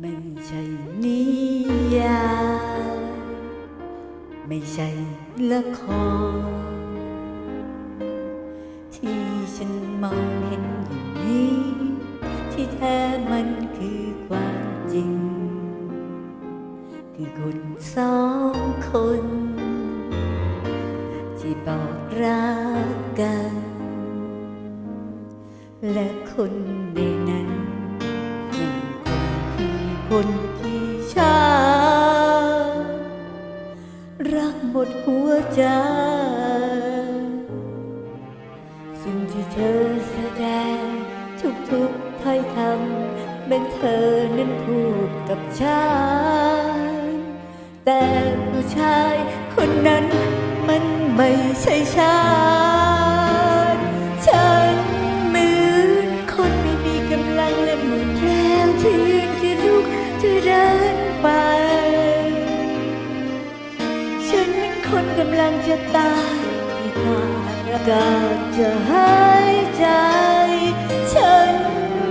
ไม่ใช่นิยายไม่ใช่ละคร ที่ฉันมองเห็นอยู่นี้ ที่แท้มันคือความจริง คือคนสองคน ที่บอกรักกัน และคนในนั้น คนที่ฉันรักหมดหัวใจ สิ่งที่เธอแสดงทุกๆถ้อยคำเป็นเธอนั้นพูดกับฉัน แต่ผู้ชายคนนั้นมันไม่ใช่ฉันำลังจะตายที่ขาดอากาศจะหายใจ ฉัน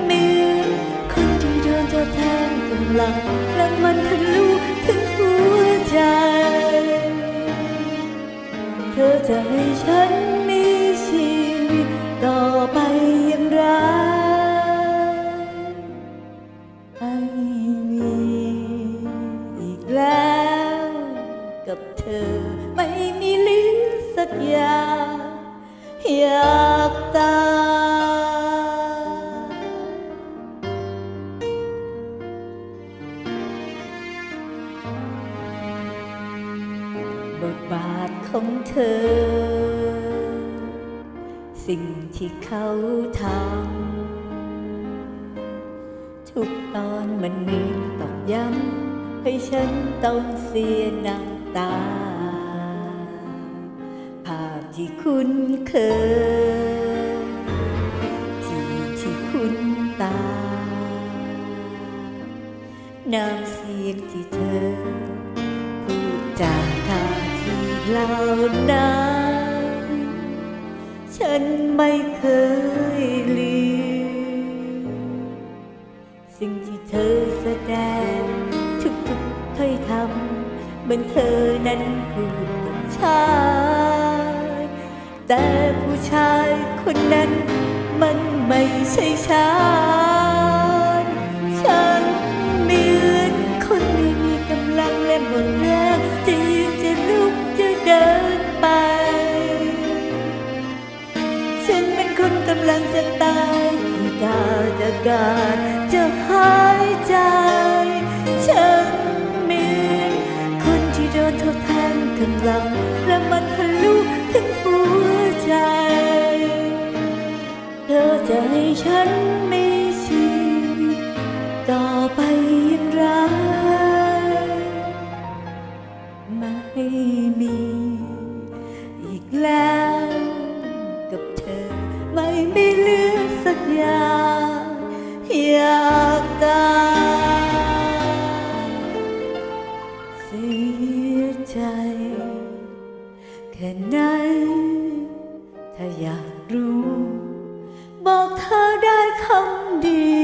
มือนคนที่โดนเจะแทนกำลังและมันทะลุถึงหัวใจ เธอจะให้ฉันมีชีวิตต่อไปอย่างไรไม่มีอีกแล้วกับเธอ ไม่มีเหลือสักอย่างอยากตายบทบาทของเธอ สิ่งที่เขาทำทุกตอนมันมือนตอกย้ำให้ฉันต้องเสียน้ำตา ที่คุ้นเคย ที่ที่คุ้นตา น้ำเสียงที่เธอ พูดจาท่าทีเหล่านั้นฉันไม่เคยลืมสิ่งที่เธอแสดงทุกๆถ้อยคำเหมือนเธอนั้นพูดกับฉัน แต่ผู้ชายคนนั้นมันไม่ใช่ฉันฉันเหมือนคนไม่มีกำลังและหมดแรงจะยืนจะลุกจะเดินไป ฉันเป็นคนกำลังจะตายที่ตาจะการจะหายใจฉันเหมือนคนที่โดนทดแทนกำลัง ฉันมีชีวิตต่อไปอย่างไร ไม่มีอีกแล้วกับเธอ ไม่มีเหลือสักอย่างอยากตายเสียใจ แค่ไหนถ้าอยากรู้ บอกเธอได้คำเดียว